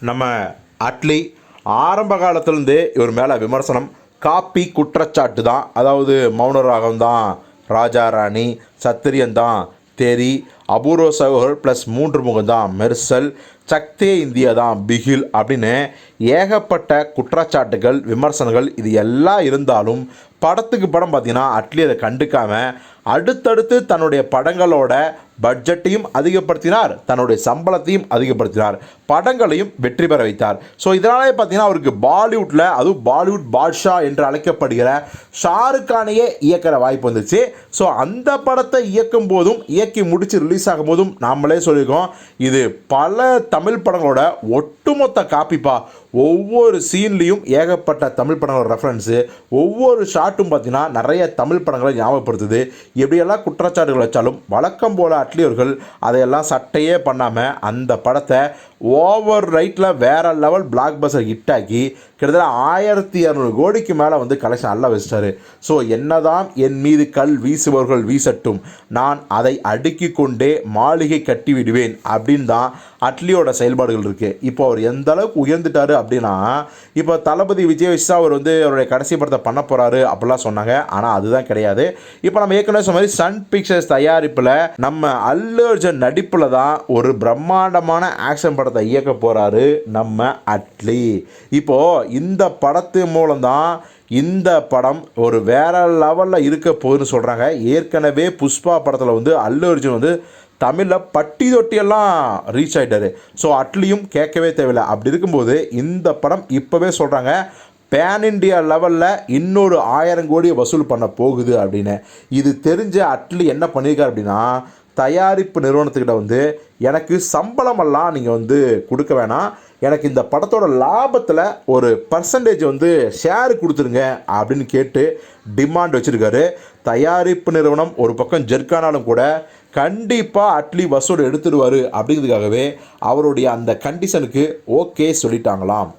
நம்ம அட்லி ஆரம்ப காலத்துலேருந்தே இவர் மேலே விமர்சனம். காப்பி குற்றச்சாட்டு தான். அதாவது மௌனராகம் தான் ராஜா ராணி சத்திரியன் தான் தெரி அபூர்வ சகோதரர் ப்ளஸ் மூன்று முகம் தான் மெர்சல் சக்தே இந்தியா தான் பிகில் அப்படின்னு ஏகப்பட்ட குற்றச்சாட்டுகள் விமர்சனங்கள் இது எல்லாம் இருந்தாலும் படத்துக்கு படம் பார்த்திங்கன்னா அட்லி அதை கண்டுக்காம அடுத்தடுத்து தன்னுடைய படங்களோட பட்ஜெட்டையும் அதிகப்படுத்தினார். தன்னுடைய சம்பளத்தையும் அதிகப்படுத்தினார். படங்களையும் வெற்றி பெற வைத்தார். ஸோ இதனாலே பார்த்தீங்கன்னா அவருக்கு பாலிவுட்டில் அதுவும் பாலிவுட் பாட்ஷா என்று அழைக்கப்படுகிற ஷாருக்கானையே இயக்கிற வாய்ப்பு வந்துச்சு. ஸோ அந்த படத்தை இயக்கும் போதும் இயக்கி முடித்து ரிலீஸ் ரிலீஸ் ஆகும்போதும் நாமளே சொல்லியிருக்கோம் இது பல தமிழ் படங்களோட ஒட்டுமொத்த காப்பிப்பா ஒவ்வொரு சீன்லேயும் ஏகப்பட்ட தமிழ் படங்களோட ரெஃபரன்ஸு ஒவ்வொரு ஷாட்டும் பார்த்தீங்கன்னா நிறைய தமிழ் படங்களை ஞாபகப்படுத்துது. எப்படியெல்லாம் குற்றச்சாட்டுகள் வச்சாலும் வழக்கம் போல் அட்லியவர்கள் அதையெல்லாம் சட்டையே பண்ணாமல் அந்த படத்தை ஓவர் ரைட்டில் வேற லெவல் பிளாக் பஸ்டர் ஹிட் ஆக்கி கிட்டத்தட்ட ஆயிரத்தி இரநூறு கோடிக்கு மேலே வந்து கலெக்ஷன் நல்லா வச்சிட்டாரு. ஸோ என்னதான் என் மீது கல் வீசுபவர்கள் வீசட்டும் நான் அதை அடுக்கி கொண்டே மாளிகை கட்டி விடுவேன் அப்படின்னு தான் அட்லியோட செயல்பாடுகள் இருக்குது இப்போ அவர் எந்த அளவுக்கு உயர்ந்துட்டாரு அப்படின்னா இப்போ தளபதி விஜய் விஸ்வா அவர் வந்து அவருடைய கடைசி படத்தை பண்ண போகிறாரு அப்படிலாம் சொன்னாங்க. ஆனால் அதுதான் கிடையாது. இப்போ நம்ம ஏற்கனவே சொன்ன மாதிரி சன் பிக்சர்ஸ் தயாரிப்பில் நம்ம அல்லு அர்ஜுன் நடிப்பில் தான் ஒரு பிரம்மாண்டமான ஆக்ஷன் படத்தை இயக்க போகிறாரு நம்ம அட்லி. இப்போது இந்த படத்து மூலம் தான் இந்த படம் ஒரு வேற லெவலில் இருக்க போகுதுன்னு சொல்கிறாங்க ஏற்கனவே புஷ்பா படத்தில் வந்து அல்லு அர்ஜுன் வந்து தமிழில் பட்டி தொட்டியெல்லாம் ரீச் ஆகிட்டாரு ஸோ அட்லியும் கேட்கவே தேவையில்லை. அப்படி இருக்கும்போது இந்த படம் இப்போவே சொல்கிறாங்க பேன் இண்டியா லெவலில் இன்னொரு ஆயிரம் கோடி வசூல் பண்ண போகுது அப்படின்னு. இது தெரிஞ்ச அட்லி என்ன பண்ணியிருக்காரு அப்படின்னா தயாரிப்பு நிறுவனத்துக்கிட்ட வந்து எனக்கு சம்பளமெல்லாம் நீங்கள் வந்து கொடுக்க வேணாம். எனக்கு இந்த படத்தோட லாபத்தில் ஒரு பர்சன்டேஜ் வந்து ஷேர் கொடுத்துருங்க அப்படின்னு கேட்டு டிமாண்ட் வச்சுருக்காரு. தயாரிப்பு நிறுவனம் ஒரு பக்கம் ஜெர்க்கானாலும் கூட கண்டிப்பாக அட்லி வசூல் எடுத்துடுவார் அப்படிங்கிறதுக்காகவே அவருடைய அந்த கண்டிஷனுக்கு ஓகே சொல்லிட்டாங்களாம்.